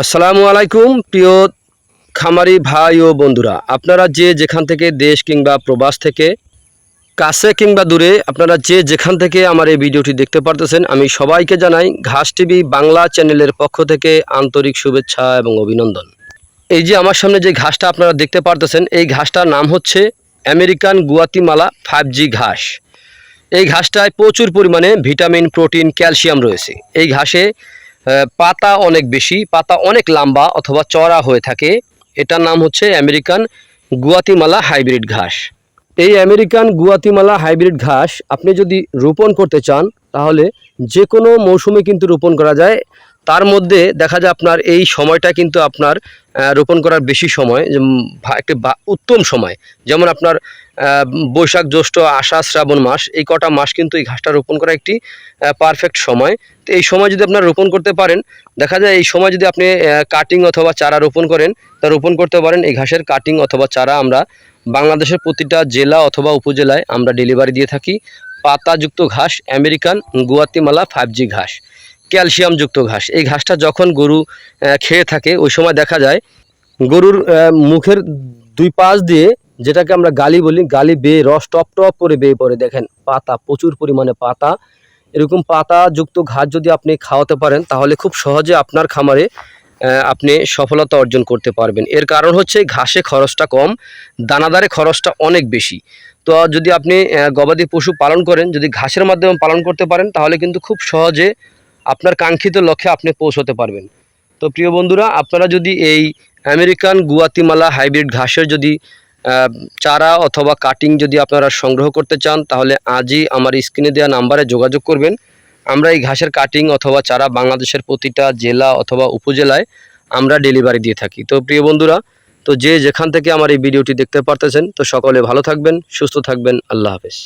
আসসালামু আলাইকুম, প্রিয় খামারি ভাই ও বন্ধুরা। আপনারা যে যেখান থেকে দেশ কিংবা প্রবাস থেকে, কাছে কিংবা দূরে, আপনারা যে যেখান থেকে আমার এই ভিডিওটি দেখতে পারতেছেন, আমি সবাইকে জানাই ঘাস টিভি বাংলা চ্যানেলের পক্ষ থেকে আন্তরিক শুভেচ্ছা এবং অভিনন্দন। এই যে আমার সামনে যে ঘাসটা আপনারা দেখতে পারতেছেন, এই ঘাসটার নাম হচ্ছে আমেরিকান গুয়াতিমালা ফাইভ জি ঘাস। এই ঘাসটায় প্রচুর পরিমাণে ভিটামিন, প্রোটিন, ক্যালসিয়াম রয়েছে। এই ঘাসে পাতা অনেক বেশি, পাতা অনেক লম্বা অথবা চড়া হয়ে থাকে। এটার নাম হচ্ছে আমেরিকান গুয়াতিমালা হাইব্রিড ঘাস। এই আমেরিকান গুয়াতিমালা হাইব্রিড ঘাস আপনি যদি রোপণ করতে চান, তাহলে যে কোনো মৌসুমে কিন্তু রোপণ করা যায়। তার মধ্যে দেখা যায় আপনার এই সময়টা কিন্তু আপনার রোপণ করার বেশি সময় একটি উত্তম সময়। যেমন আপনার বৈশাখ জ্যৈষ্ঠ আষাঢ় শ্রাবণ মাস, এই কটা মাস কিন্তু এই ঘাসটা রোপণ করা একটি পারফেক্ট সময়। তো এই সময় যদি আপনারা রোপণ করতে পারেন, দেখা যায় এই সময় যদি আপনি কাটিং অথবা চারা রোপণ করেন, তা রোপণ করতে পারেন, এই ঘাসের কাটিং অথবা চারা আমরা বাংলাদেশের প্রতিটা জেলা অথবা উপজেলায় আমরা ডেলিভারি দিয়ে থাকি। পাতাযুক্ত ঘাস আমেরিকান গুয়াতিমালা ফাইভ জি ঘাস ক্যালসিয়ামযুক্ত ঘাস। এই ঘাসটা যখন গরু খেয়ে থাকে, ওই সময় দেখা যায় গরুর মুখের দুই পাশ দিয়ে যেটাকে আমরা গালি বলি, গালি বেয়ে রস টপ টপ করে বেয়ে পড়ে। দেখেন, পাতা, প্রচুর পরিমাণে পাতা। এরকম পাতাযুক্ত ঘাস যদি আপনি খাওয়াতে পারেন, তাহলে খুব সহজে আপনার খামারে আপনি সফলতা অর্জন করতে পারবেন। এর কারণ হচ্ছে, ঘাসে খরচটা কম, দানাদারে খরচটা অনেক বেশি। তো যদি আপনি গবাদি পশু পালন করেন, যদি ঘাসের মাধ্যমে পালন করতে পারেন, তাহলে কিন্তু খুব সহজে আপনার কাঙ্ক্ষিত লক্ষ্যে আপনি পৌঁছতে পারবেন। তো প্রিয় বন্ধুরা, আপনারা যদি এই আমেরিকান গুয়াতিমালা হাইব্রিড ঘাসের যদি চারা অথবা কাটিং যদি আপনারা সংগ্রহ করতে চান, তাহলে আজই আমার স্ক্রিনে দেওয়া নাম্বারে যোগাযোগ করবেন। আমরা এই ঘাসের কাটিং অথবা চারা বাংলাদেশের প্রতিটা জেলা অথবা উপজেলায় আমরা ডেলিভারি দিয়ে থাকি। তো প্রিয় বন্ধুরা, তো যে যেখান থেকে আমার এই ভিডিওটি দেখতে পারতেছেন, তো সকলে ভালো থাকবেন, সুস্থ থাকবেন, আল্লাহ হাফেজ।